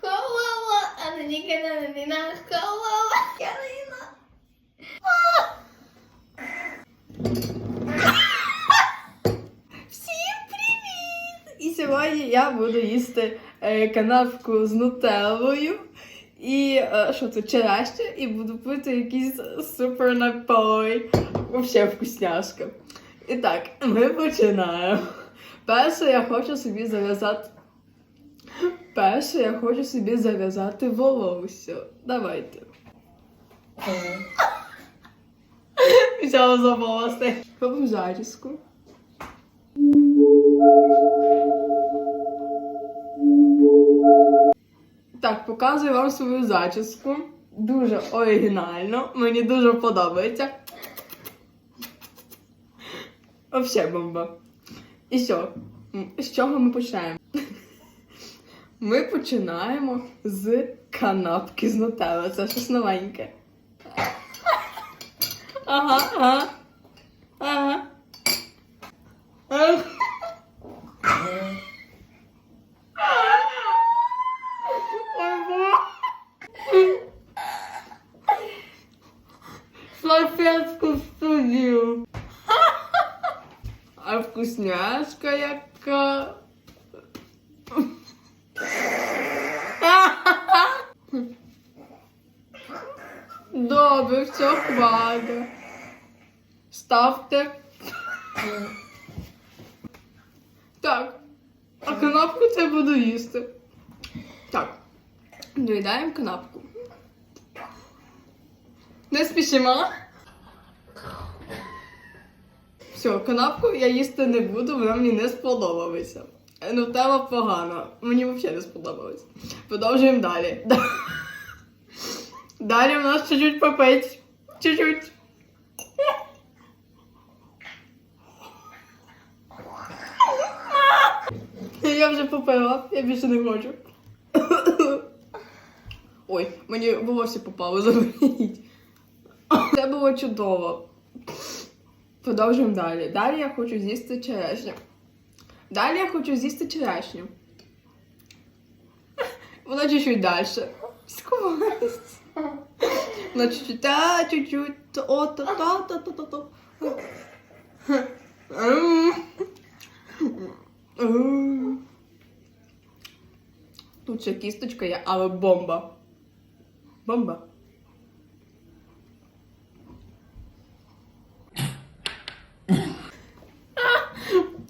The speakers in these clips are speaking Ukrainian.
Холова, Ананіка Ананіна холова. Калина. Всім привіт! І сьогодні я буду їсти е, канапку з нутеллою. І е, що це черешня, і буду пити якийсь супер напой. Вообще вкусняшка. І так, ми починаємо. Перше я хочу собі зав'язати. Перше я хочу собі зав'язати волосся. Давайте. Взяла за волоси. Робимо зачіску. Так, показую вам свою зачіску. Дуже оригінально. Мені дуже подобається. Вообще бомба. І що? З чого ми починаємо? Ми починаємо з канапки з нутелли. Це щось новеньке. Ага, ага. Ага. Ага. Салфетку в студію. А вкусняшка яка. Добре, все хватить. Ставте. Так. А канапку це буду їсти. Так. Доїдаємо канапку. Не спішимо. Все, канапку я їсти не буду, вона мені не сподобалася. Е, Нутелла погано. Мені взагалі не сподобалось. Продовжуємо далі. Далі в нас чуть-чуть попить. Чуть-чуть. Я вже попила, я більше не хочу. Ой, мені волосся попало, заберіть. Це було чудово. Продовжуємо далі. Далі я хочу з'їсти черешню. Далі я хочу з'їсти черешню. Вона чуть-чуть далі. Скувалась. Вона чуть-чуть, та, чуть-чуть, о, та. Тут ще кісточка є, але бомба. Бомба.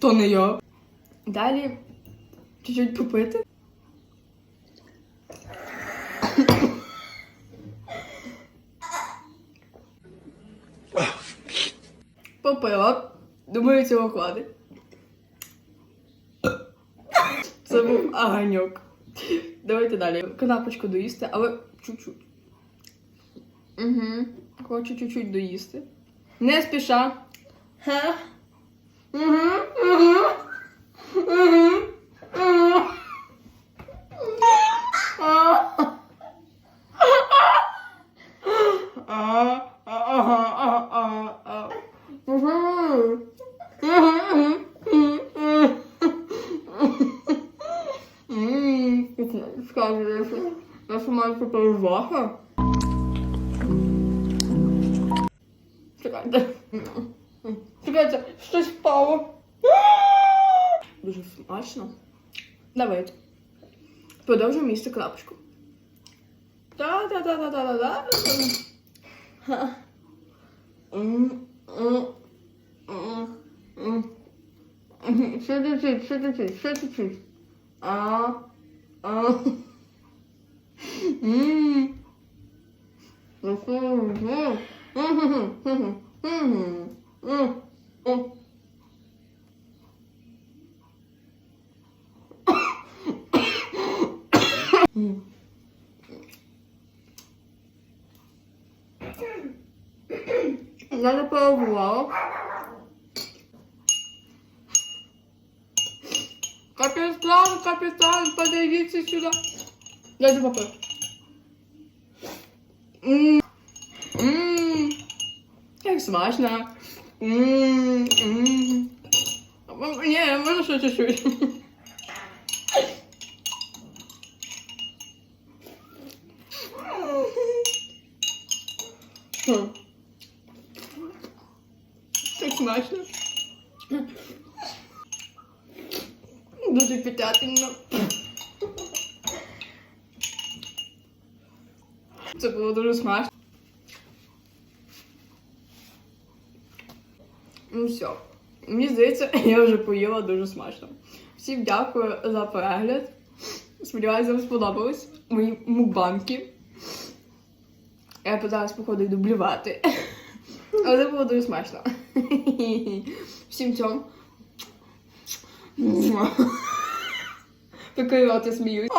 То не я. Далі чуть-чуть попити. Попила. Думаю, цього хватить. Це був аганьок. Давайте далі. Канапочку доїсти, але чуть-чуть. Угу. Хочу чуть-чуть доїсти. Не спіша. Ха? Угу, угу. Угу. Угу. А, а, ага, а, а, а. Угу. Угу, угу, угу. Ммм, скажу, я маю тепер ваха. Чекайте. Чекайте, щось впало. Дуже смачно. Давайте. Продовжуємо їсти крапочку. Та-та-та-та-та-та. Ха. М, м, м, м. Ще чуть-чуть, ще чуть-чуть, ще чуть-чуть. А, а. Не пробувала. Капітан, капітан, подивіться сюди. Я не попив. М. М. Як смачно. М. М. Ні, можна ще чуть-чуть. Так смачно. Дуже питательно. Це було дуже смачно. Ну все. Мені здається, я вже поїла дуже смачно. Всім дякую за перегляд. Сподіваюся, вам сподобались мої мукбанки. Я питалась, походу, і дублювати. Але це було дуже смачно. Всім цьом. Такий сміють.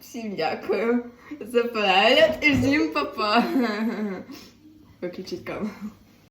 Всім дякую за перегляд і всім па-па. Виключіть камеру.